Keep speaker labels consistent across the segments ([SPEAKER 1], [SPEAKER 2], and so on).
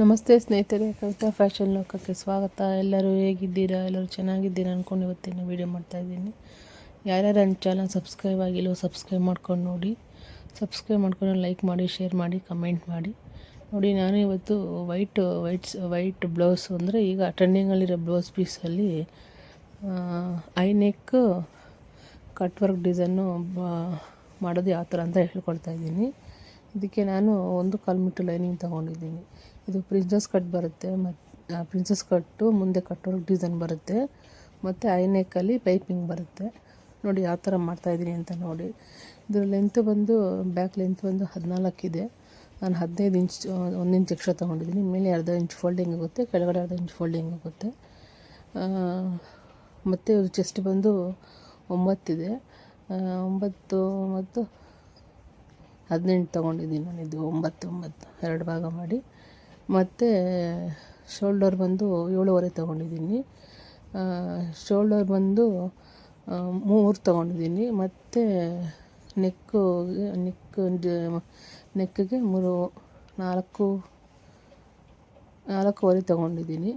[SPEAKER 1] ನಮಸ್ತೆ ಸ್ನೇಹಿತರೆ, ಕವಿತಾ ಫ್ಯಾಷನ್ ಲೋಕಕ್ಕೆ ಸ್ವಾಗತ. ಎಲ್ಲರೂ ಹೇಗಿದ್ದೀರಾ? ಎಲ್ಲರೂ ಚೆನ್ನಾಗಿದ್ದೀರಾ ಅಂದ್ಕೊಂಡು ಇವತ್ತಿನ ವೀಡಿಯೋ ಮಾಡ್ತಾಯಿದ್ದೀನಿ ಯಾರ್ಯಾರು ನನ್ನ ಚಾನಲ್ ಸಬ್ಸ್ಕ್ರೈಬ್ ಆಗಿಲ್ಲೋ ಸಬ್ಸ್ಕ್ರೈಬ್ ಮಾಡ್ಕೊಂಡು ನೋಡಿ. ಸಬ್ಸ್ಕ್ರೈಬ್ ಮಾಡ್ಕೊಂಡು ಲೈಕ್ ಮಾಡಿ ಶೇರ್ ಮಾಡಿ ಕಮೆಂಟ್ ಮಾಡಿ. ನೋಡಿ, ನಾನು ಇವತ್ತು ವೈಟ್ ವೈಟ್ಸ್ ವೈಟ್ ಬ್ಲೌಸ್ ಅಂದರೆ ಈಗ ಟ್ರೆಂಡಿಂಗಲ್ಲಿರೋ blouse ಪೀಸಲ್ಲಿ I neck cut work design ಮಾಡೋದು ಯಾವ ಥರ ಅಂತ ಹೇಳ್ಕೊಡ್ತಾ ಇದ್ದೀನಿ. ಇದಕ್ಕೆ ನಾನು ಒಂದು ಕಾಲು ಮೀಟ್ರ್ ಲೈನಿಂಗ್ ತೊಗೊಂಡಿದ್ದೀನಿ. ಇದು ಪ್ರಿನ್ಸಸ್ ಕಟ್ ಬರುತ್ತೆ ಮತ್ತು ಪ್ರಿನ್ಸಸ್ ಕಟ್ಟು ಮುಂದೆ ಕಟ್ಟೋ ಡಿಸೈನ್ ಬರುತ್ತೆ, ಮತ್ತು ಐ ನೆಕ್ಕಲ್ಲಿ ಪೈಪಿಂಗ್ ಬರುತ್ತೆ. ನೋಡಿ ಯಾವ ಥರ ಮಾಡ್ತಾಯಿದ್ದೀನಿ ಅಂತ ನೋಡಿ. ಇದರ ಲೆಂತ್ ಬಂದು ಬ್ಯಾಕ್ ಲೆಂತ್ ಬಂದು ಹದಿನಾಲ್ಕಿದೆ ನಾನು ಹದಿನೈದು ಇಂಚ್ ಒಂದು ಇಂಚ್ ಎಕ್ಸ್ಟ್ರಾ ತೊಗೊಂಡಿದ್ದೀನಿ. ಮೇಲೆ ಅರ್ಧ ಇಂಚ್ ಫೋಲ್ಡಿಂಗ್ ಆಗುತ್ತೆ, ಕೆಳಗಡೆ ಅರ್ಧ ಇಂಚ್ ಫೋಲ್ಡಿಂಗ್ ಆಗುತ್ತೆ. ಮತ್ತು ಚೆಸ್ಟ್ ಬಂದು ಒಂಬತ್ತಿದೆ ಒಂಬತ್ತು ಮತ್ತು ಹದಿನೆಂಟು ತೊಗೊಂಡಿದ್ದೀನಿ ನಾನು ಇದು ಒಂಬತ್ತು ಒಂಬತ್ತು, ಎರಡು ಭಾಗ ಮಾಡಿ. ಮತ್ತು ಶೋಲ್ಡರ್ ಬಂದು ಏಳುವರೆ ತೊಗೊಂಡಿದ್ದೀನಿ. ಶೋಲ್ಡರ್ ಬಂದು ಮೂರು ತೊಗೊಂಡಿದ್ದೀನಿ. ಮತ್ತು ನೆಕ್ಕು ನೆಕ್ ನೆಕ್ಕಿಗೆ ಮೂರು, ನಾಲ್ಕು, ನಾಲ್ಕೂವರೆ ತೊಗೊಂಡಿದ್ದೀನಿ.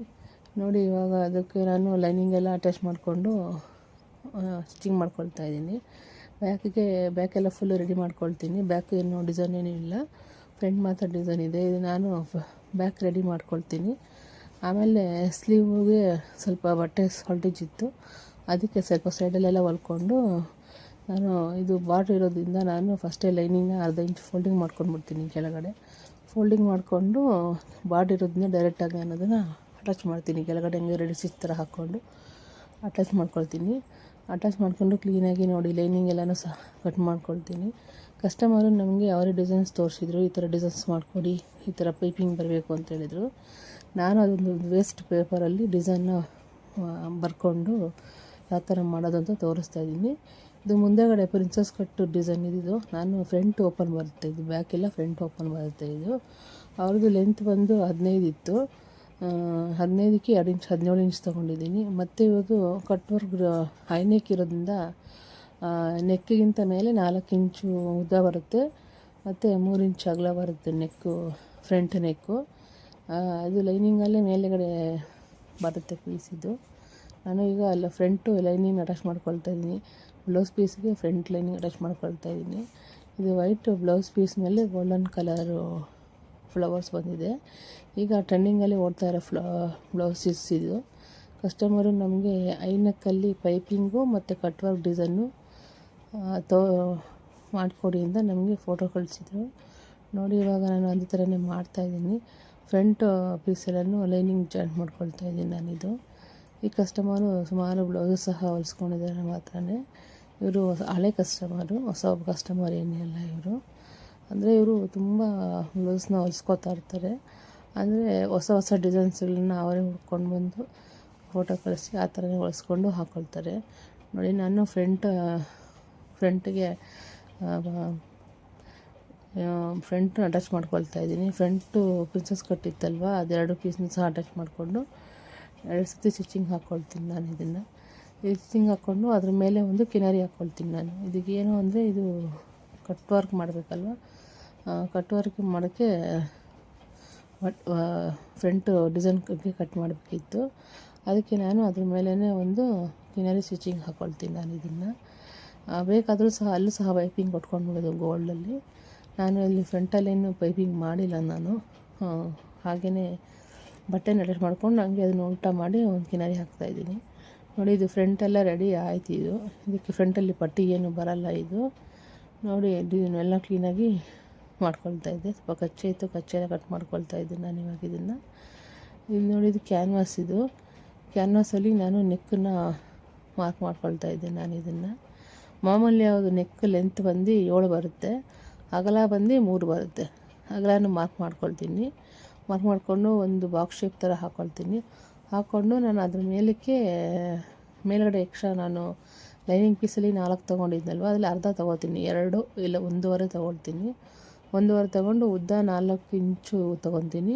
[SPEAKER 1] ನೋಡಿ, ಇವಾಗ ಅದಕ್ಕೆ ನಾನು ಲೈನಿಂಗ್ ಎಲ್ಲ ಅಟ್ಯಾಚ್ ಮಾಡಿಕೊಂಡು ಸ್ಟಿಚಿಂಗ್ ಮಾಡ್ಕೊಳ್ತಾ ಇದ್ದೀನಿ. ಬ್ಯಾಕಿಗೆ, ಬ್ಯಾಕೆಲ್ಲ ಫುಲ್ಲು ರೆಡಿ ಮಾಡ್ಕೊಳ್ತೀನಿ. ಬ್ಯಾಕ್ ಏನು ಡಿಸೈನ್ ಏನೂ ಇಲ್ಲ ಫ್ರಂಟ್ ಮಾತ್ರ ಡಿಸೈನ್ ಇದೆ. ಇದು ನಾನು ಬ್ಯಾಕ್ ರೆಡಿ ಮಾಡ್ಕೊಳ್ತೀನಿ. ಆಮೇಲೆ ಸ್ಲೀವ್ಗೆ ಸ್ವಲ್ಪ ಬಟ್ಟೆ ಸಾಲ್ಟೇಜ್ ಇತ್ತು. ಅದಕ್ಕೆ ಸ್ವಲ್ಪ ಸೈಡಲ್ಲೆಲ್ಲ ಹೊಲ್ಕೊಂಡು ನಾನು ಇದು ಬಾರ್ಡ್ರ್ ಇರೋದ್ರಿಂದ ನಾನು ಫಸ್ಟೇ ಲೈನಿಂಗ್ನ ಅರ್ಧ ಇಂಚ್ ಫೋಲ್ಡಿಂಗ್ ಮಾಡ್ಕೊಂಡ್ಬಿಡ್ತೀನಿ ಕೆಳಗಡೆ. ಫೋಲ್ಡಿಂಗ್ ಮಾಡಿಕೊಂಡು ಬಾರ್ಡ್ರ್ ಇರೋದನ್ನ ಡೈರೆಕ್ಟಾಗಿ ನಾನು ಅದನ್ನು ಅಟ್ಯಾಚ್ ಮಾಡ್ತೀನಿ. ಕೆಳಗಡೆ ಹಂಗೆ ರೆಡಿ ಸಿಕ್ಸ್ ಥರ ಹಾಕ್ಕೊಂಡು. ಅಟ್ಯಾಚ್ ಮಾಡ್ಕೊಳ್ತೀನಿ. ಅಟ್ಯಾಚ್ ಮಾಡಿಕೊಂಡು ಕ್ಲೀನಾಗಿ ನೋಡಿ ಲೈನಿಂಗ್ ಎಲ್ಲನೂ ಸಹ ಕಟ್ ಮಾಡ್ಕೊಳ್ತೀನಿ. ಕಸ್ಟಮರು ನಮಗೆ ಯಾವ ಡಿಸೈನ್ಸ್ ತೋರಿಸಿದ್ರು, ಈ ಥರ ಡಿಸೈನ್ಸ್ ಮಾಡಿಕೊಡಿ, ಈ ಥರ ಪೈಪಿಂಗ್ ಬರಬೇಕು ಅಂತ ಹೇಳಿದರು. ನಾನು ಅದೊಂದು ವೇಸ್ಟ್ ಪೇಪರಲ್ಲಿ ಡಿಸೈನ್ನ ಬರ್ಕೊಂಡು ಯಾವ ಥರ ಮಾಡೋದು ಅಂತ ತೋರಿಸ್ತಾ ಇದ್ದೀನಿ. ಇದು ಮುಂದೆಗಡೆ ಪ್ರಿನ್ಸಸ್ ಕಟ್ಟು ಡಿಸೈನ್ ಇದ್ದಿದ್ದು, ನಾನು ಫ್ರಂಟ್ ಓಪನ್ ಬರುತ್ತೆ ಇದು ಬ್ಯಾಕೆಲ್ಲ ಫ್ರಂಟ್ ಓಪನ್ ಬರುತ್ತೆ ಇದು ಅವ್ರದ್ದು ಲೆಂತ್ ಬಂದು ಹದಿನೈದು ಇತ್ತು. ಹದಿನೈದಕ್ಕೆ ಎರಡು ಇಂಚ್, ಹದಿನೇಳು ಇಂಚ್ ತೊಗೊಂಡಿದ್ದೀನಿ. ಮತ್ತು ಇವತ್ತು ಕಟ್ ವರ್ಕ್ ಹೈನೆಕ್ ಇರೋದ್ರಿಂದ ನೆಕ್ಕಿಗಿಂತ ಮೇಲೆ ನಾಲ್ಕು ಇಂಚು ಉದ್ದ ಬರುತ್ತೆ. ಮತ್ತು ಮೂರು ಇಂಚ್ ಅಗಲ ಬರುತ್ತೆ ನೆಕ್ಕು ಫ್ರಂಟ್ ನೆಕ್ಕು ಅದು ಲೈನಿಂಗಲ್ಲೇ ಮೇಲೆಗಡೆ ಬರುತ್ತೆ ಪೀಸ್ ಇದು. ನಾನು ಈಗ ಅಲ್ಲ ಫ್ರಂಟು ಲೈನಿಂಗ್ ಅಟ್ಯಾಚ್ ಮಾಡ್ಕೊಳ್ತಾ ಇದ್ದೀನಿ. ಬ್ಲೌಸ್ ಪೀಸ್ಗೆ ಫ್ರಂಟ್ ಲೈನಿಂಗ್ ಅಟ್ಯಾಚ್ ಮಾಡ್ಕೊಳ್ತಾ ಇದ್ದೀನಿ. ಇದು ವೈಟ್ ಬ್ಲೌಸ್ ಪೀಸ್ ಮೇಲೆ ಗೋಲ್ಡನ್ ಕಲರು ಫ್ಲವರ್ಸ್ ಬಂದಿದೆ. ಈಗ ಟ್ರೆಂಡಿಂಗಲ್ಲಿ ಓಡ್ತಾ ಇರೋ ಫ್ಲ ಬ್ಲೌಸಸ್ ಇದು. ಕಸ್ಟಮರು ನಮಗೆ ಐನಕ್ಕಲ್ಲಿ ಪೈಪಿಂಗು ಮತ್ತು ಕಟ್ ವರ್ಕ್ ಡಿಸೈನು ತೋ, ಮಾಡಿಕೊಡಿ ಅಂತ ನಮಗೆ ಫೋಟೋ ಕಳಿಸಿದ್ರು. ನೋಡಿ ಇವಾಗ ನಾನು ಅದೇ ಥರನೇ ಮಾಡ್ತಾಯಿದ್ದೀನಿ ಫ್ರಂಟ್ ಪೀಸಲನ್ನು ಲೈನಿಂಗ್ ಜಾಯಿಂಟ್ ಮಾಡ್ಕೊಳ್ತಾ ಇದ್ದೀನಿ ನಾನಿದು. ಈ ಕಸ್ಟಮರು ಸುಮಾರು ಬ್ಲೌಸು ಸಹ ಹೊಲಿಸ್ಕೊಂಡಿದ್ದಾರೆ ನಮ್ಮ ಇವರು ಹಳೆ ಕಸ್ಟಮರು ಹೊಸ ಕಸ್ಟಮರ್ ಏನಿಲ್ಲ ಇವರು. ಅಂದರೆ ಇವರು ತುಂಬ ಬ್ಲೌಸ್ನ ಹೊಲಿಸ್ಕೊತಾ ಇರ್ತಾರೆ. ಅಂದರೆ ಹೊಸ ಹೊಸ ಡಿಸೈನ್ಸ್ಗಳನ್ನ ಅವರೇ ಹುಡ್ಕೊಂಡು ಬಂದು ಫೋಟೋ ಕಳಿಸಿ ಆ ಥರನೇ ಹೊಲಿಸ್ಕೊಂಡು ಹಾಕ್ಕೊಳ್ತಾರೆ ನೋಡಿ, ನಾನು ಫ್ರಂಟ್ ಫ್ರಂಟಿಗೆ ಫ್ರಂಟ್ ಅಟ್ಯಾಚ್ ಮಾಡ್ಕೊಳ್ತಾ ಇದ್ದೀನಿ. ಫ್ರಂಟು ಪ್ರಿನ್ಸಸ್ ಕಟ್ಟಿತ್ತಲ್ವ, ಅದೆರಡು ಪೀಸ್ನ ಸಹ ಅಟ್ಯಾಚ್ ಮಾಡಿಕೊಂಡು ಎರಡು ಸತಿ ಸ್ಟಿಚಿಂಗ್ ಹಾಕ್ಕೊಳ್ತೀನಿ ನಾನು ಇದನ್ನು. ಸ್ಟಿಚಿಂಗ್ ಹಾಕ್ಕೊಂಡು ಅದ್ರ ಮೇಲೆ ಒಂದು ಕಿನಾರಿ ಹಾಕ್ಕೊಳ್ತೀನಿ ನಾನು. ಇದಕ್ಕೆ ಏನು ಅಂದರೆ ಇದು ಕಟ್ ವರ್ಕ್ ಮಾಡಬೇಕಲ್ವ ಕಟ್ ವರ್ಕ್ ಮಾಡೋಕ್ಕೆ ಫ್ರಂಟ್ ಡಿಸೈನ್ ಕಟ್ ಮಾಡಬೇಕಿತ್ತು. ಅದಕ್ಕೆ ನಾನು ಅದ್ರ ಮೇಲೇ ಒಂದು ಕಿನರಿ ಸ್ಟಿಚಿಂಗ್ ಹಾಕ್ಕೊಳ್ತೀನಿ ನಾನು ಇದನ್ನು. ಬೇಕಾದರೂ ಸಹ ಅಲ್ಲೂ ಸಹ ಪೈಪಿಂಗ್ ಕೊಟ್ಕೊಂಡ್ಬಿಡೋದು ಗೋಲ್ಡಲ್ಲಿ ನಾನು ಇಲ್ಲಿ ಫ್ರಂಟಲ್ಲೇನು ಪೈಪಿಂಗ್ ಮಾಡಿಲ್ಲ ನಾನು. ಹಾಗೆಯೇ ಬಟ್ಟೆನ ಅಡ್ಜಸ್ಟ್ ಮಾಡ್ಕೊಂಡು ನನಗೆ ಅದನ್ನು ಉಲ್ಟ ಮಾಡಿ ಒಂದು ಕಿನಾರಿ ಹಾಕ್ತಾಯಿದ್ದೀನಿ ನೋಡಿ, ಇದು ಫ್ರಂಟೆಲ್ಲ ರೆಡಿ ಆಯ್ತು ಇದು. ಇದಕ್ಕೆ ಫ್ರಂಟಲ್ಲಿ ಪಟ್ಟಿ ಏನು ಬರಲ್ಲ ಇದು. ನೋಡಿ ಎಲ್ಲ ಕ್ಲೀನಾಗಿ ಮಾಡ್ಕೊಳ್ತಾ ಇದ್ದೆ. ಸ್ವಲ್ಪ ಕಚ್ಚೆ ಇತ್ತು ಕಚ್ಚೆನ ಕಟ್ ಮಾಡ್ಕೊಳ್ತಾ ಇದ್ದೆ ನಾನು ಇವಾಗ ಇದನ್ನು. ಇಲ್ಲಿ ನೋಡಿ, ಇದು ಕ್ಯಾನ್ವಾಸ್ ಇದು. ಕ್ಯಾನ್ವಾಸಲ್ಲಿ ನಾನು ನೆಕ್ಕನ್ನು ಮಾರ್ಕ್ ಮಾಡ್ಕೊಳ್ತಾ ಇದ್ದೆ ನಾನು ಇದನ್ನು. ಮಾಮೂಲಿ ಯಾವುದು ನೆಕ್ ಲೆಂತ್ ಬಂದು ಏಳು ಬರುತ್ತೆ. ಅಗಲ ಬಂದು ಮೂರು ಬರುತ್ತೆ. ಅಗಲನೂ ಮಾರ್ಕ್ ಮಾಡ್ಕೊಳ್ತೀನಿ. ಮಾರ್ಕ್ ಮಾಡಿಕೊಂಡು ಒಂದು ಬಾಕ್ಸ್ ಶೇಪ್ ಥರ ಹಾಕ್ಕೊಳ್ತೀನಿ ಹಾಕ್ಕೊಂಡು ನಾನು ಅದ್ರ ಮೇಲಕ್ಕೆ ಮೇಲ್ಗಡೆ ಎಕ್ಸ್ಟ್ರಾ ನಾನು ಲೈನಿಂಗ್ ಪೀಸಲ್ಲಿ ನಾಲ್ಕು ತೊಗೊಂಡಿದ್ನಲ್ವ? ಅದರಲ್ಲಿ ಅರ್ಧ ತೊಗೋತೀನಿ. ಎರಡು ಇಲ್ಲ, ಒಂದೂವರೆ ತೊಗೊಳ್ತೀನಿ. ಒಂದೂವರೆ ತೊಗೊಂಡು ಉದ್ದ ನಾಲ್ಕು ಇಂಚು ತೊಗೊತೀನಿ.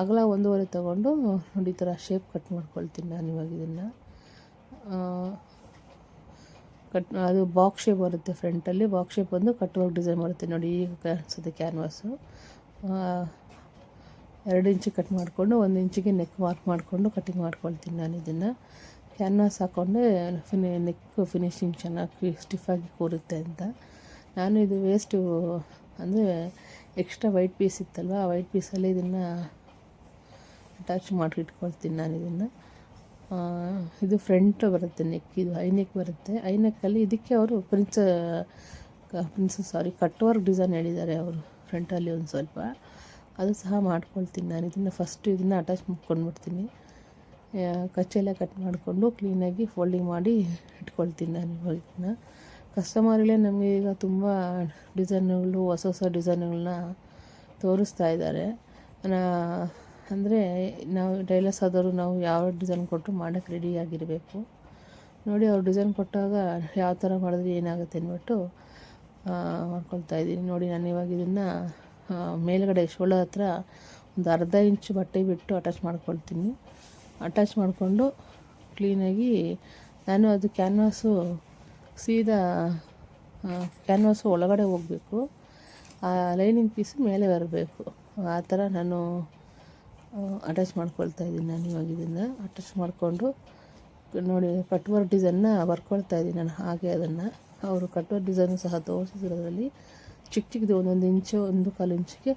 [SPEAKER 1] ಅಗಲ ಒಂದೂವರೆ ತೊಗೊಂಡು ನೋಡಿ ಈ ಥರ ಶೇಪ್ ಕಟ್ ಮಾಡ್ಕೊಳ್ತೀನಿ ನಾನು ಇವಾಗ ಇದನ್ನು. ಕಟ್ ಅದು ಬಾಕ್ಸ್ ಶೇಪ್ ಬರುತ್ತೆ ಫ್ರಂಟಲ್ಲಿ ಬಾಕ್ಸ್ ಶೇಪ್ ಬಂದು ಕಟ್ ವರ್ಕ್ ಡಿಸೈನ್ ಬರುತ್ತೆ. ನೋಡಿ ಈಗ ಕಾಣಿಸುತ್ತೆ ಕ್ಯಾನ್ವಾಸು ಎರಡು ಇಂಚು ಕಟ್ ಮಾಡಿಕೊಂಡು, ಒಂದು ಇಂಚಿಗೆ ನೆಕ್ ಮಾರ್ಕ್ ಮಾಡಿಕೊಂಡು ಕಟಿಂಗ್ ಮಾಡ್ಕೊಳ್ತೀನಿ ನಾನು ಇದನ್ನು. ಕ್ಯಾನ್ವಾಸ್ ಹಾಕೊಂಡು ಫಿನಿ ನೆಕ್ ಫಿನಿಶಿಂಗ್ ಚೆನ್ನಾಗಿ ಸ್ಟಿಫಾಗಿ ಕೂರುತ್ತೆ ಅಂತ. ನಾನು ಇದು ವೇಸ್ಟು ಅಂದರೆ ಎಕ್ಸ್ಟ್ರಾ ವೈಟ್ ಪೀಸ್ ಇತ್ತಲ್ವ, ಆ ವೈಟ್ ಪೀಸಲ್ಲಿ ಇದನ್ನು ಅಟ್ಯಾಚ್ ಮಾಡಿ ಇಟ್ಕೊಳ್ತೀನಿ ನಾನು ಇದನ್ನು. ಇದು ಫ್ರಂಟ್ ಬರುತ್ತೆ ನೆಕ್ ಇದು ಐ ಬರುತ್ತೆ. ಐ ನೆಕ್ಕಲ್ಲಿ ಇದಕ್ಕೆ ಅವರು prince prince sari cut work design ಹೇಳಿದ್ದಾರೆ ಅವರು ಫ್ರಂಟಲ್ಲಿ ಒಂದು ಸ್ವಲ್ಪ. ಅದು ಸಹ ಮಾಡ್ಕೊಳ್ತೀನಿ ನಾನು. ಇದನ್ನು ಫಸ್ಟ್ ಇದನ್ನು ಅಟ್ಯಾಚ್ ಮಾಡ್ಕೊಂಡ್ಬಿಡ್ತೀನಿ. ಕಚ್ಚೆಲ್ಲ ಕಟ್ ಮಾಡಿಕೊಂಡು ಕ್ಲೀನಾಗಿ ಫೋಲ್ಡಿಂಗ್ ಮಾಡಿ ಇಟ್ಕೊಳ್ತೀನಿ ನಾನು ಇವಾಗ ಇದನ್ನ. ಕಸ್ಟಮರ್ಗಳೇ ನಮಗೆ ಈಗ ತುಂಬ ಡಿಸೈನ್ಗಳು ಹೊಸ ಹೊಸ ಡಿಸೈನ್ಗಳನ್ನ ತೋರಿಸ್ತಾ ಇದ್ದಾರೆ. ಅಂದರೆ ನಾವು ಟೈಲರ್ಸ್ ಆದವರು ನಾವು ಯಾವ ಡಿಸೈನ್ ಕೊಟ್ಟರು ಮಾಡೋಕ್ಕೆ ರೆಡಿಯಾಗಿರಬೇಕು ನೋಡಿ ಅವ್ರು ಡಿಸೈನ್ ಕೊಟ್ಟಾಗ ಯಾವ ಥರ ಮಾಡಿದ್ರೆ ಏನಾಗುತ್ತೆ ಅಂದ್ಬಿಟ್ಟು ಮಾಡ್ಕೊಳ್ತಾ ಇದ್ದೀನಿ. ನೋಡಿ ನಾನು ಇವಾಗ ಇದನ್ನು ಮೇಲುಗಡೆ ಶೋಳ ಹತ್ರ ಒಂದು ಅರ್ಧ ಇಂಚು ಬಟ್ಟೆ ಬಿಟ್ಟು ಅಟ್ಯಾಚ್ ಮಾಡ್ಕೊಳ್ತೀನಿ. ಅಟ್ಯಾಚ್ ಮಾಡಿಕೊಂಡು ಕ್ಲೀನಾಗಿ ನಾನು ಅದು ಕ್ಯಾನ್ವಾಸು ಸೀದಾ ಕ್ಯಾನ್ವಾಸು ಒಳಗಡೆ ಹೋಗಬೇಕು. ಆ ಲೈನಿಂಗ್ ಪೀಸ್ ಮೇಲೆ ಬರಬೇಕು. ಆ ಥರ ನಾನು ಅಟ್ಯಾಚ್ ಮಾಡ್ಕೊಳ್ತಾ ಇದ್ದೀನಿ ನಾನು ಇವಾಗ ಇದನ್ನು. ಅಟ್ಯಾಚ್ ಮಾಡಿಕೊಂಡು ನೋಡಿ ಕಟ್ ವರ್ಕ್ ಡಿಸೈನ್ನ ಬರ್ಕೊಳ್ತಾ ಇದ್ದೀನಿ ನಾನು ಹಾಗೆ ಅದನ್ನು. ಅವರು ಕಟ್ವರ್ ವರ್ಕ್ ಡಿಸೈನು ಸಹ ಅದರಲ್ಲಿ. ಚಿಕ್ಕ ಚಿಕ್ಕದು ಒಂದೊಂದು ಇಂಚು, ಒಂದು ಕಾಲು ಇಂಚಿಗೆ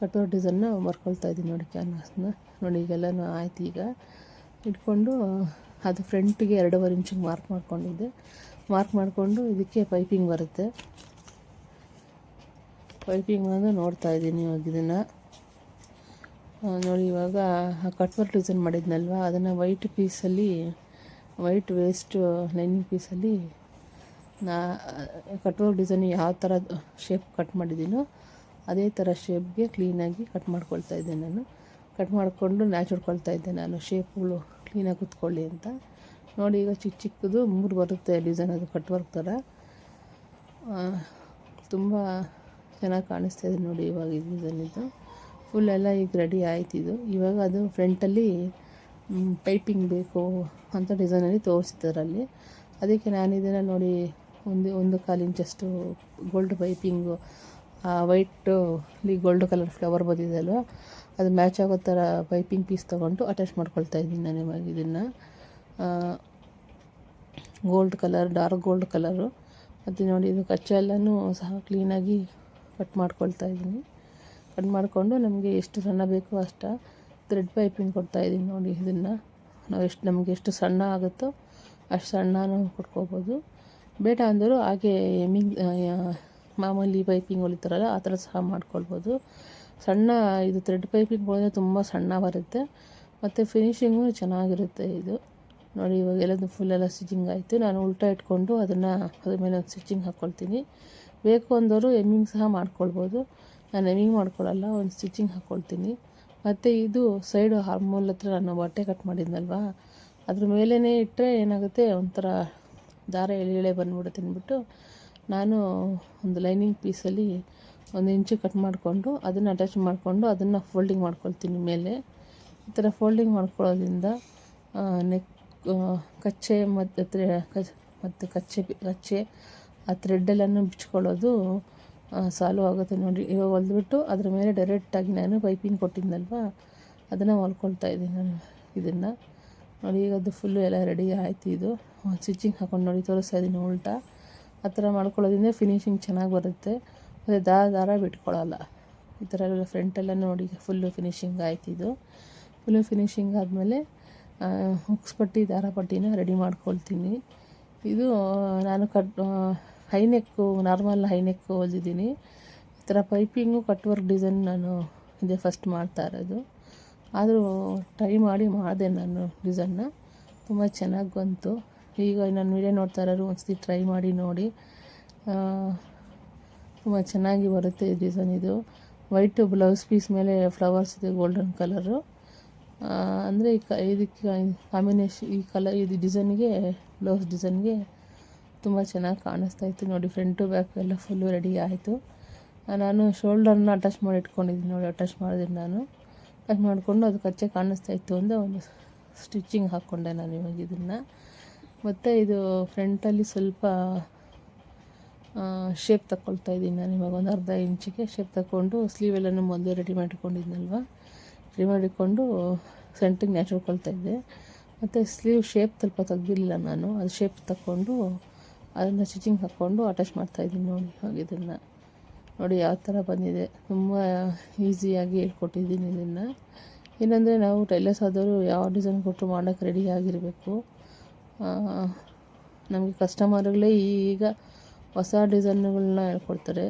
[SPEAKER 1] ಕಟ್ ಡಿಸೈನ್ನ ಬರ್ಕೊಳ್ತಾ ಇದ್ದೀನಿ ನೋಡಿ ಕ್ಯಾನ್ವಾಸ್ನ ನೋಡಿ ಈಗೆಲ್ಲನೂ ಆಯ್ತು ಈಗ. ಇಟ್ಕೊಂಡು, ಅದು ಫ್ರಂಟಿಗೆ ಎರಡೂವರೆ ಇಂಚಿಗೆ ಮಾರ್ಕ್ ಮಾಡ್ಕೊಂಡಿದ್ದೆ. ಮಾರ್ಕ್ ಮಾಡಿಕೊಂಡು ಇದಕ್ಕೆ ಪೈಪಿಂಗ್ ಬರುತ್ತೆ. ಪೈಪಿಂಗ್ ಬಂದು ನೋಡ್ತಾ ಇದ್ದೀನಿ ಇವಾಗ ಇದನ್ನು. ನೋಡಿ ಇವಾಗ ಕಟ್ವರ್ ಡಿಸೈನ್ ಮಾಡಿದ್ನಲ್ವ? ಅದನ್ನು ವೈಟ್ ಪೀಸಲ್ಲಿ ವೈಟ್ ವೇಸ್ಟ್ ಲೈನಿಂಗ್ ಪೀಸಲ್ಲಿ ನಾ ಕಟ್ವರ್ ಡಿಸೈನ್ ಯಾವ ಥರ ಶೇಪ್ ಕಟ್ ಮಾಡಿದ್ದೀನೋ ಅದೇ ಥರ ಶೇಪ್ಗೆ ಕ್ಲೀನಾಗಿ ಕಟ್ ಮಾಡ್ಕೊಳ್ತಾ ಇದ್ದೆ ನಾನು. ಕಟ್ ಮಾಡಿಕೊಂಡು ನ್ಯಾಚುಡ್ಕೊಳ್ತಾ ಇದ್ದೆ ನಾನು. ಶೇಪ್ಗಳು ಕ್ಲೀನಾಗಿ ಕುತ್ಕೊಳ್ಳಿ ಅಂತ. ನೋಡಿ, ಈಗ ಚಿಕ್ಕ ಚಿಕ್ಕದು ಮೂರು ಬರುತ್ತೆ ಡಿಸೈನ್ ಅದು ಕಟ್ ವರ್ಕ್ ಥರ. ತುಂಬ ಚೆನ್ನಾಗಿ ಕಾಣಿಸ್ತಾ ಇದೆ ನೋಡಿ ಇವಾಗ ಈ ಡಿಸೈನ್ ಇದು. ಫುಲ್ ಎಲ್ಲ ಈಗ ರೆಡಿ ಆಯ್ತಿದ್ದು ಇವಾಗ ಅದು ಫ್ರಂಟಲ್ಲಿ ಪೈಪಿಂಗ್ ಬೇಕು ಅಂತ ಡಿಸೈನಲ್ಲಿ ತೋರಿಸಿದ್ದಾರಲ್ಲಿ ಅದಕ್ಕೆ ನಾನು ಇದನ್ನು ನೋಡಿ, ಒಂದು ಒಂದು ಕಾಲು ಇಂಚಷ್ಟು ಗೋಲ್ಡ್ ಪೈಪಿಂಗು ವೈಟು ಈ ಗೋಲ್ಡ್ ಕಲರ್ ಫ್ಲವರ್ ಬಂದಿದೆ ಅಲ್ವಾ? ಅದು ಮ್ಯಾಚ್ ಆಗೋ ಥರ ಪೈಪಿಂಗ್ ಪೀಸ್ ತೊಗೊಂಡು ಅಟ್ಯಾಚ್ ಮಾಡ್ಕೊಳ್ತಾ ಇದ್ದೀನಿ ನಾನು ಇವಾಗ ಇದನ್ನು. Gold colour dark gold colour ಮತ್ತು ನೋಡಿ, ಇದು ಕಚ್ಚೆ ಎಲ್ಲನೂ ಸಹ ಕ್ಲೀನಾಗಿ ಕಟ್ ಮಾಡ್ಕೊಳ್ತಾ ಇದ್ದೀನಿ. ಕಟ್ ಮಾಡಿಕೊಂಡು ನಮಗೆ ಎಷ್ಟು ಸಣ್ಣ ಬೇಕೋ ಅಷ್ಟ ಥ್ರೆಡ್ ಪೈಪಿಂಗ್ ಕೊಡ್ತಾ ಇದ್ದೀನಿ ನೋಡಿ ಇದನ್ನು. ನಾವು ಎಷ್ಟು, ನಮಗೆ ಎಷ್ಟು ಸಣ್ಣ ಆಗುತ್ತೋ ಅಷ್ಟು ಸಣ್ಣನೂ ಕೊಟ್ಕೋಬೋದು. ಬೇಡ ಅಂದರೂ ಹಾಗೆ ಎಮ್ಮಿಂಗ್ ಮಾಮೂಲಿ ಪೈಪಿಂಗ್ ಹೊಲಿತಾರಲ್ಲ, ಆ ಥರ ಸಹ ಮಾಡ್ಕೊಳ್ಬೋದು. ಸಣ್ಣ ಇದು ಥ್ರೆಡ್ ಪೈಪಿಂಗ್ ಹೊಲಿದ್ರೆ ತುಂಬ ಸಣ್ಣ ಬರುತ್ತೆ. ಮತ್ತು ಫಿನಿಷಿಂಗು ಚೆನ್ನಾಗಿರುತ್ತೆ ಇದು. ನೋಡಿ, ಇವಾಗ ಎಲ್ಲದು ಫುಲ್ ಎಲ್ಲ ಸ್ಟಿಚಿಂಗ್ ಆಯಿತು. ನಾನು ಉಲ್ಟಾ ಇಟ್ಕೊಂಡು ಅದನ್ನು ಅದ್ರ ಮೇಲೆ ಒಂದು ಸ್ಟಿಚಿಂಗ್ ಹಾಕ್ಕೊಳ್ತೀನಿ ಬೇಕು ಅಂದವರು ಎಮ್ಮಿಂಗ್ ಸಹ ಮಾಡ್ಕೊಳ್ಬೋದು. ನಾನು ಎಮ್ಮಿಂಗ್ ಮಾಡ್ಕೊಳ್ಳಲ್ಲ ಒಂದು ಸ್ಟಿಚಿಂಗ್ ಹಾಕ್ಕೊಳ್ತೀನಿ ಮತ್ತು ಇದು ಸೈಡು ಹಾರ್ಮೋಲ್ ಹತ್ರ ನಾನು ಬಟ್ಟೆ ಕಟ್ ಮಾಡಿದ್ನಲ್ವಾ? ಅದ್ರ ಮೇಲೇ ಇಟ್ಟರೆ ಏನಾಗುತ್ತೆ, ಒಂಥರ ದಾರ ಎಳೆ ಎಳೆ ಬಂದ್ಬಿಡುತ್ತೆ ಅಂದ್ಬಿಟ್ಟು ನಾನು ಒಂದು ಲೈನಿಂಗ್ ಪೀಸಲ್ಲಿ ಒಂದು ಇಂಚು ಕಟ್ ಮಾಡಿಕೊಂಡು ಅದನ್ನು ಅಟ್ಯಾಚ್ ಮಾಡಿಕೊಂಡು ಅದನ್ನು ಫೋಲ್ಡಿಂಗ್ ಮಾಡ್ಕೊಳ್ತೀನಿ ಮೇಲೆ. ಈ ಥರ ಫೋಲ್ಡಿಂಗ್ ಮಾಡ್ಕೊಳ್ಳೋದ್ರಿಂದ ನೆಕ್ ಕಚ್ಚೆ ಮತ್ತು ತ್ರೆ ಮತ್ತು ಕಚ್ಚೆ ಕಚ್ಚೆ, ಆ ಥ್ರೆಡ್ಡೆಲ್ಲನೂ ಬಿಚ್ಕೊಳ್ಳೋದು ಸಾಲ್ವ್ ಆಗುತ್ತೆ ನೋಡಿ. ಇವಾಗ ಹೊಲ್ದ್ಬಿಟ್ಟು ಅದ್ರ ಮೇಲೆ ಡೈರೆಕ್ಟಾಗಿ ನಾನು ಪೈಪಿಂಗ್ ಕೊಟ್ಟಿದ್ದಲ್ವ ಅದನ್ನು ಹೊಲ್ಕೊಳ್ತಾ ಇದ್ದೀನಿ ನಾನು ಇದನ್ನು. ನೋಡಿ, ಈಗ ಅದು ಫುಲ್ಲು ಎಲ್ಲ ರೆಡಿ ಆಯಿತು ಇದು. ಸ್ಟಿಚಿಂಗ್ ಹಾಕೊಂಡು ನೋಡಿ, ತೋರಿಸ್ತಾ ಇದ್ದೀನಿ ಉಲ್ಟಾ. ಆ ಥರ ಮಾಡ್ಕೊಳ್ಳೋದ್ರಿಂದ ಫಿನಿಶಿಂಗ್ ಚೆನ್ನಾಗಿ ಬರುತ್ತೆ. ಮತ್ತು ದಾರ ದಾರ ಬಿಟ್ಕೊಳ್ಳಲ್ಲ. ಈ ಥರ ಎಲ್ಲ ಫ್ರಂಟೆಲ್ಲ ನೋಡಿ ಫುಲ್ಲು ಫಿನಿಶಿಂಗ್ ಆಯ್ತು ಇದು. ಫುಲ್ಲು ಫಿನಿಶಿಂಗ್ ಆದಮೇಲೆ ಹುಕ್ಸ್ ಪಟ್ಟಿ ದಾರ ಪಟ್ಟಿನ ರೆಡಿ ಮಾಡ್ಕೊಳ್ತೀನಿ. ಇದು ನಾನು ಕಟ್ ಹೈನೆಕ್ಕು ನಾರ್ಮಲ್ ಹೈನೆಕ್ಕು ಹೊಲ್ದಿದ್ದೀನಿ. ಈ ಥರ ಪೈಪಿಂಗು ಕಟ್ ವರ್ಕ್ ಡಿಸೈನ್ ನಾನು ಇದೆ ಫಸ್ಟ್ ಮಾಡ್ತಾ ಇರೋದು. ಆದರೂ ಟ್ರೈ ಮಾಡಿ ಮಾಡಿದೆ ನಾನು ಡಿಸೈನ್ನ ತುಂಬ ಚೆನ್ನಾಗಿ ಬಂತು. ಈಗ ನಾನು ವೀಡಿಯೋ ನೋಡ್ತಾ ಇರೋರು ಒಂದ್ಸತಿ ಟ್ರೈ ಮಾಡಿ ನೋಡಿ. ತುಂಬ ಚೆನ್ನಾಗಿ ಬರುತ್ತೆ ಈ ಡಿಸೈನ್ ಇದು. ವೈಟು ಬ್ಲೌಸ್ ಪೀಸ್ ಮೇಲೆ ಫ್ಲವರ್ಸ್ ಇದೆ ಗೋಲ್ಡನ್ ಕಲರು ಅಂದರೆ ಈ ಕ, ಇದಕ್ಕೆ ಕಾಂಬಿನೇಷನ್ ಈ ಕಲರ್ ಇದು ಡಿಸೈನ್ಗೆ ಬ್ಲೌಸ್ ಡಿಸೈನ್ಗೆ ತುಂಬ ಚೆನ್ನಾಗಿ ಕಾಣಿಸ್ತಾ ಇತ್ತು. ನೋಡಿ ಫ್ರಂಟು ಬ್ಯಾಕ್ ಎಲ್ಲ ಫುಲ್ಲು ರೆಡಿ ಆಯಿತು. ನಾನು ಶೋಲ್ಡರ್ನ ಅಟ್ಯಾಚ್ ಮಾಡಿ ಇಟ್ಕೊಂಡಿದ್ದೀನಿ ನೋಡಿ ಅಟ್ಯಾಚ್ ಮಾಡಿದ್ದೀನಿ ನಾನು. ಅಟ್ಯಾಚ್ ಮಾಡಿಕೊಂಡು ಅದು ಕಚ್ಚೆ ಕಾಣಿಸ್ತಾ ಇತ್ತು ಅಂದರೆ ಒಂದು ಸ್ಟಿಚಿಂಗ್ ಹಾಕ್ಕೊಂಡೆ ನಾನು ಇವಾಗ ಇದನ್ನು. ಮತ್ತು ಇದು ಫ್ರಂಟಲ್ಲಿ ಸ್ವಲ್ಪ ಶೇಪ್ ತಗೊಳ್ತಾ ಇದ್ದೀನಿ ನಾನು. ಇವಾಗ ಒಂದು ಅರ್ಧ ಇಂಚಿಗೆ ಶೇಪ್ ತಗೊಂಡು ಸ್ಲೀವ್ ಎಲ್ಲನೂ ಮೊದಲು ರೆಡಿ ಮಾಡಿಕೊಂಡಿದ್ನಲ್ವ? ರೆಡಿ ಮಾಡಿಕೊಂಡು ಸೆಂಟ್ರಿಗೆ ನ್ಯಾಚ್ ಹೊಡ್ಕೊಳ್ತಾ ಇದ್ದೆ. ಮತ್ತು ಸ್ಲೀವ್ ಶೇಪ್ ಸ್ವಲ್ಪ ತೆಗ್ದಿಲ್ಲ ನಾನು. ಅದು ಶೇಪ್ ತಗೊಂಡು ಅದನ್ನು ಸ್ಟಿಚಿಂಗ್ ಹಾಕ್ಕೊಂಡು ಅಟ್ಯಾಚ್ ಮಾಡ್ತಾಯಿದ್ದೀನಿ ನೋಡಿ ಹಾಗೆ ಇದನ್ನು. ನೋಡಿ ಯಾವ ಥರ ಬಂದಿದೆ. ತುಂಬ ಈಸಿಯಾಗಿ ಹೇಳ್ಕೊಟ್ಟಿದ್ದೀನಿ ಇದನ್ನು. ಏನಂದರೆ ನಾವು ಟೈಲರ್ಸ್ ಆದವರು ಯಾವ ಡಿಸೈನ್ ಕೊಟ್ಟರು ಮಾಡೋಕ್ಕೆ ರೆಡಿ ಆಗಿರಬೇಕು. ನಮಗೆ ಕಸ್ಟಮರ್ಗಳೇ ಈಗ ಹೊಸ ಡಿಸೈನ್ಗಳನ್ನ ಹೇಳ್ಕೊಡ್ತಾರೆ.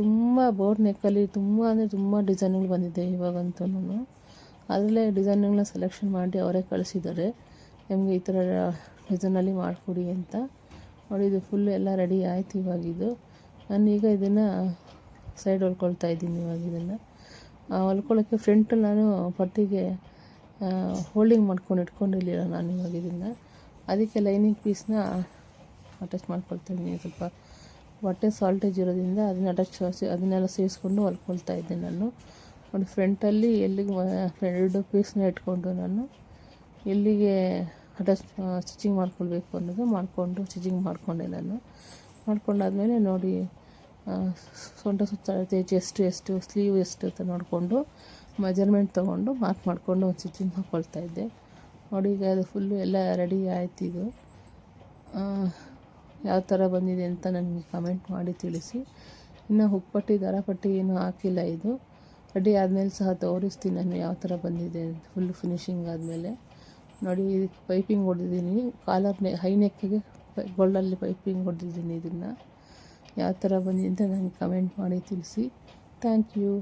[SPEAKER 1] ತುಂಬ ಬೋರ್ ನೆಕ್ಕಲ್ಲಿ ತುಂಬ ಅಂದರೆ ತುಂಬ ಡಿಸೈನ್ಗಳು ಬಂದಿದೆ ಇವಾಗಂತೂ ಅದರಲ್ಲೇ ಡಿಸೈನ್ಗಳನ್ನ ಸೆಲೆಕ್ಷನ್ ಮಾಡಿ ಅವರೇ ಕಳಿಸಿದ್ದಾರೆ. ನಿಮಗೆ ಈ ಥರ ಡಿಸೈನಲ್ಲಿ ಮಾಡಿಕೊಡಿ ಅಂತ. ನೋಡಿ, ಇದು ಫುಲ್ ಎಲ್ಲ ರೆಡಿ ಆಯ್ತು ಇವಾಗಿದು ಈಗ ಇದನ್ನು ಸೈಡ್ ಹೊಲ್ಕೊಳ್ತಾ ಇದ್ದೀನಿ ಇವಾಗ ಇದನ್ನು. ಹೊಲ್ಕೊಳ್ಳೋಕ್ಕೆ ಫ್ರಂಟ್ ನಾನು ಪಟ್ಟಿಗೆ ಹೋಲ್ಡಿಂಗ್ ಮಾಡ್ಕೊಂಡು ಇಟ್ಕೊಂಡಿರಲಿಲ್ಲ ನಾನು ಇವಾಗ ಇದನ್ನು. ಅದಕ್ಕೆ ಲೈನಿಂಗ್ ಪೀಸ್ನ ಅಟ್ಯಾಚ್ ಮಾಡ್ಕೊಳ್ತಾ ಇದ್ದೀನಿ. ಸ್ವಲ್ಪ ಹೊಟ್ಟೆ ಸಾಲ್ಟೇಜ್ ಇರೋದ್ರಿಂದ ಅದನ್ನ ಅಟ್ಯಾಚ್ ಅದನ್ನೆಲ್ಲ ಸೇರಿಸ್ಕೊಂಡು ಹೊಲ್ಕೊಳ್ತಾ ಇದ್ದೆ ನಾನು. ಒಂದು ಫ್ರಂಟಲ್ಲಿ ಎಲ್ಲಿಗೆ ಎರಡು ಪೀಸ್ನ ಇಟ್ಕೊಂಡು ನಾನು ಎಲ್ಲಿಗೆ ಅಟ್ಯಾಚ್ ಸ್ಟಿಚಿಂಗ್ ಮಾಡ್ಕೊಳ್ಬೇಕು ಅನ್ನೋದು ಮಾಡಿಕೊಂಡು ಸ್ಟಿಚಿಂಗ್ ಮಾಡಿಕೊಂಡೆ ನಾನು. ಮಾಡ್ಕೊಂಡಾದ್ಮೇಲೆ ನೋಡಿ ಸೊಂಟ ಸುತ್ತ ಚೆಸ್ಟ್ ಎಷ್ಟು ಸ್ಲೀವ್ ಎಷ್ಟು ಅಂತ ನೋಡಿಕೊಂಡು ಮೆಜರ್ಮೆಂಟ್ ತೊಗೊಂಡು ಮಾರ್ಕ್ ಮಾಡಿಕೊಂಡು ಒಂದು ಸ್ಟಿಚಿಂಗ್ ಹಾಕ್ಕೊಳ್ತಾ ಇದ್ದೆ. ನೋಡಿ ಈಗ ಅದು ಫುಲ್ಲು ಎಲ್ಲ ರೆಡಿ ಆಯ್ತು ಇದು. ಯಾವ ಥರ ಬಂದಿದೆ ಅಂತ ನನಗೆ ಕಮೆಂಟ್ ಮಾಡಿ ತಿಳಿಸಿ. ಇನ್ನು ಹುಕ್ಪಟ್ಟಿ ದಾರಪಟ್ಟಿ ಏನೂ ಹಾಕಿಲ್ಲ ಇದು. ರೆಡಿ ಆದಮೇಲೆ ಸಹ ತೋರಿಸ್ತೀನಿ ನಾನು ಯಾವ ಥರ ಬಂದಿದೆ ಫುಲ್ ಫಿನಿಶಿಂಗ್ ಆದಮೇಲೆ. ನೋಡಿ ಪೈಪಿಂಗ್ ಹೊಡೆದಿದ್ದೀನಿ. ಕಾಲರ್ ನೆ, ಹೈ ನೆಕ್ಕಿಗೆ ಗೋಲ್ಡಲ್ಲಿ ಪೈಪಿಂಗ್ ಹೊಡೆದಿದ್ದೀನಿ ಇದನ್ನು. ಯಾವ ಥರ ಬಂದಿದೆ ಅಂತ ನನಗೆ ಕಮೆಂಟ್ ಮಾಡಿ ತಿಳಿಸಿ. Thank you